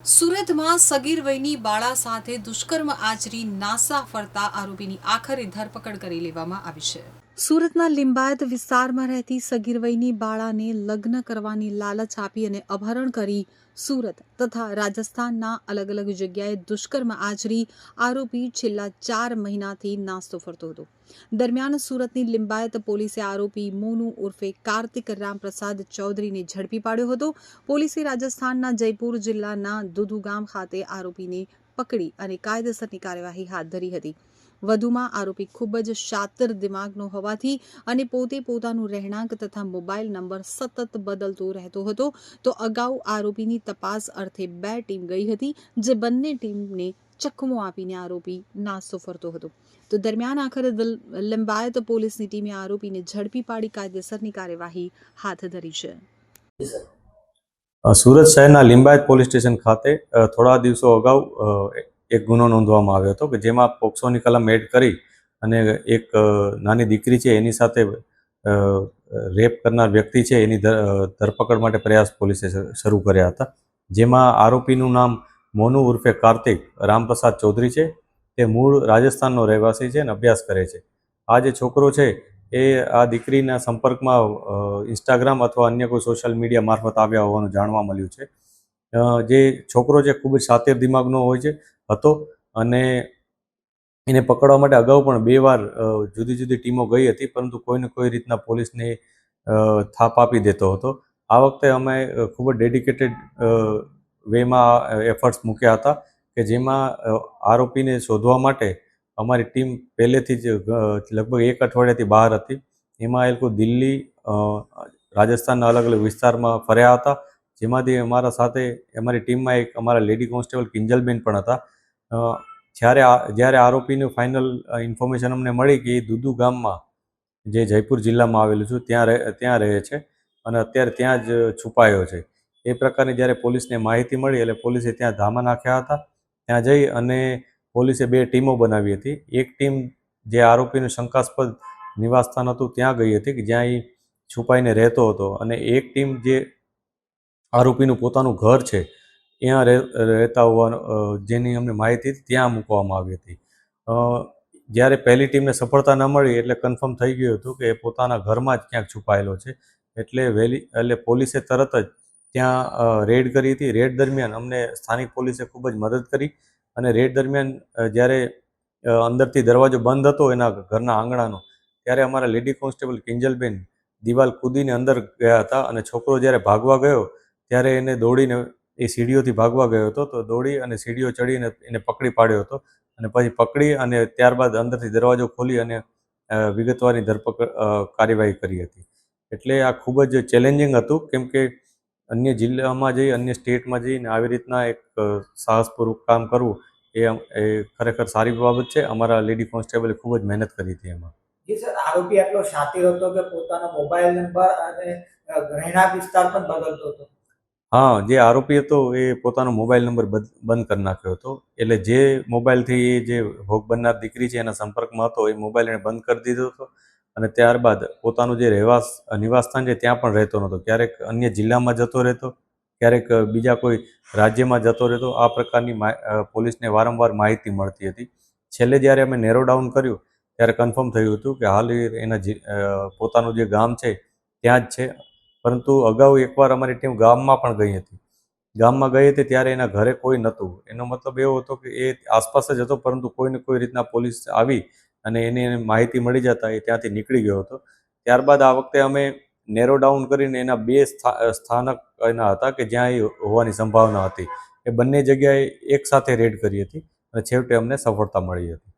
સુરતમાં સગીર વયની બાળા સાથે દુષ્કર્મ આચરી નાસા ફરતા આરોપીની આખરે ધરપકડ કરી લેવામાં આવી છે. સુરતના લિંબાયત વિસ્તારમાં રહેતી સગીર વયની બાળાને લગ્ન કરવાની લાલચ આપી અને અપહરણ કરી સુરત તથા રાજસ્થાનના અલગ અલગ જગ્યાએ દુષ્કર્મ આચરી આરોપી છેલ્લા ચાર મહિનાથી નાસ્તો ફરતો હતો. દરમિયાન સુરતની લિંબાયત પોલીસે આરોપી મોનુ ઉર્ફે કાર્તિક રામપ્રસાદ ચૌધરીને ઝડપી પાડ્યો હતો. પોલીસે રાજસ્થાનના જયપુર જિલ્લાના દુધુગામ ખાતે આરોપીને પકડી અને કાયદેસરની કાર્યવાહી હાથ ધરી હતી. વધુમાં આરોપી ખૂબ જ શાતર દિમાગનો હોવાથી અને પોતે પોતાનું રહેણાંક તથા મોબાઈલ નંબર સતત બદલતો રહેતો હતો. તો અગાઉ આરોપીની તપાસ અર્થે બે ટીમ ગઈ હતી, જે બંને ટીમને ચકમો આપીને આરોપી નાસ્તો ફરતો હતો. તો દરમિયાન આખરે લિંબાયત પોલીસની ટીમે આરોપીને ઝડપી પાડી કાયદેસરની કાર્યવાહી હાથ ધરી છે. સુરત શહેરના લિંબાયત પોલીસ સ્ટેશન ખાતે થોડા દિવસો અગાઉ એક ગુનો નોંધવામાં આવ્યો હતો કે જેમાં પોક્સોની કલમ એડ કરી અને એક નાની દીકરી છે એની સાથે રેપ કરનાર વ્યક્તિ છે એની ધરપકડ માટે પ્રયાસ પોલીસે શરૂ કર્યા હતા. જેમાં આરોપીનું નામ મોનુ ઉર્ફે કાર્તિક રામપ્રસાદ ચૌધરી છે. તે મૂળ રાજસ્થાનનો રહેવાસી છે અને અભ્યાસ કરે છે. આ જે છોકરો છે એ આ દીકરીના સંપર્કમાં ઇન્સ્ટાગ્રામ અથવા અન્ય કોઈ સોશિયલ મીડિયા મારફત આવ્યા હોવાનું જાણવા મળ્યું છે. જે છોકરો છે ખૂબ જ સાતેર દિમાગનો હોય છે, હતો અને એને પકડવા માટે અગાઉ પણ બે વાર જુદી જુદી ટીમો ગઈ હતી, પરંતુ કોઈને કોઈ રીતના પોલીસને થાપ આપી દેતો હતો. આ વખતે અમે ખૂબ જ ડેડિકેટેડ વેમાં એફર્ટ્સ મૂક્યા હતા કે જેમાં આરોપીને શોધવા માટે અમારી ટીમ પહેલેથી જ લગભગ એક અઠવાડિયાથી બહાર હતી. એમાં એ લોકો દિલ્હી રાજસ્થાનના અલગ અલગ વિસ્તારમાં ફર્યા હતા જેમાંથી અમારા સાથે અમારી ટીમમાં એક અમારા લેડી કોન્સ્ટેબલ કિંજલબેન પણ હતા. જ્યારે જ્યારે આરોપીનું ફાઇનલ ઇન્ફોર્મેશન અમને મળી કે એ દુદુ ગામમાં જે જયપુર જિલ્લામાં આવેલું છે, ત્યાં રહે ત્યાં રહે છે અને અત્યારે ત્યાં જ છુપાયો છે. એ પ્રકારની જ્યારે પોલીસને માહિતી મળી એટલે પોલીસે ત્યાં ધામા નાખ્યા હતા. ત્યાં જઈ અને પોલીસે બે ટીમો બનાવી હતી. એક ટીમ જે આરોપીનું શંકાસ્પદ નિવાસસ્થાન હતું, ત્યાં ગઈ હતી કે જ્યાં એ છુપાઈને રહેતો હતો અને એક ટીમ જે આરોપીનું પોતાનું ઘર છે, ત્યાં રહે- રહેતા હોવાનું જેની અમને માહિતી હતી, ત્યાં મૂકવામાં આવી હતી. જ્યારે પહેલી ટીમને સફળતા ન મળી એટલે કન્ફર્મ થઈ ગયું હતું કે એ પોતાના ઘરમાં જ ક્યાંક છુપાયેલો છે. એટલે વહેલી એટલે પોલીસે તરત જ ત્યાં રેડ કરી હતી. રેડ દરમિયાન અમને સ્થાનિક પોલીસે ખૂબ જ મદદ કરી અને રેડ દરમિયાન જ્યારે અંદરથી દરવાજો બંધ હતો એના ઘરના આંગણાનો, ત્યારે અમારા લેડી કોન્સ્ટેબલ કિંજલબેન દિવાલ કૂદીને અંદર ગયા હતા અને છોકરો જ્યારે ભાગવા ગયો ત્યારે એને દોડીને એ સીડીઓથી ભાગવા ગયો હતો. તો દોડી અને સીડીઓ ચડીને એને પકડી પાડ્યો હતો અને પછી પકડી અને ત્યારબાદ અંદરથી દરવાજો ખોલી અને વિગતવારની ધરપકડ કાર્યવાહી કરી હતી. એટલે આ ખૂબ જ ચેલેન્જિંગ હતું. કેમ કે અન્ય જિલ્લામાં જઈ, અન્ય સ્ટેટમાં જઈને આવી રીતના એક સાહસપૂર્વક કામ કરવું એ એ ખરેખર સારી બાબત છે. અમારા લેડી કોન્સ્ટેબલે ખૂબ જ મહેનત કરી હતી એમાં. આરોપી આટલો શાતિર હતો કે પોતાનો મોબાઈલ નંબર અને રહેણાંક વિસ્તાર પણ બદલતો હતો. હા, જે આરોપી હતો એ પોતાનો મોબાઈલ નંબર બંધ કરી નાખ્યો હતો. એટલે જે મોબાઈલથી એ જે ભોગ બનનાર દીકરી છે એના સંપર્કમાં હતો, એ મોબાઈલ એણે બંધ કરી દીધો હતો. અને ત્યારબાદ પોતાનું જે રહેવાસ નિવાસસ્થાન છે ત્યાં પણ રહેતો નહોતો. ક્યારેક અન્ય જિલ્લામાં જતો રહેતો, ક્યારેક બીજા કોઈ રાજ્યમાં જતો રહેતો. આ પ્રકારની પોલીસને વારંવાર માહિતી મળતી હતી. છેલ્લે જ્યારે અમે નેરો ડાઉન કર્યું, ત્યારે કન્ફર્મ થયું હતું કે હાલ એના પોતાનું જે ગામ છે, ત્યાં જ છે. પરંતુ અગાઉ એકવાર અમારી ટીમ ગામમાં પણ ગઈ હતી. ગામમાં ગઈ હતી ત્યારે એના ઘરે કોઈ નહોતું. એનો મતલબ એવો હતો કે એ આસપાસ જ હતો, પરંતુ કોઈને કોઈ રીતના પોલીસ આવી અને એને માહિતી મળી જતા એ ત્યાંથી નીકળી ગયો હતો. ત્યારબાદ આ વખતે અમે નેરો ડાઉન કરીને એના બે સ્થા- સ્થાનક એના હતા કે જ્યાં એ હોવાની સંભાવના હતી. એ બંને જગ્યાએ એક સાથે રેડ કરી હતી અને છેવટે અમને સફળતા મળી હતી.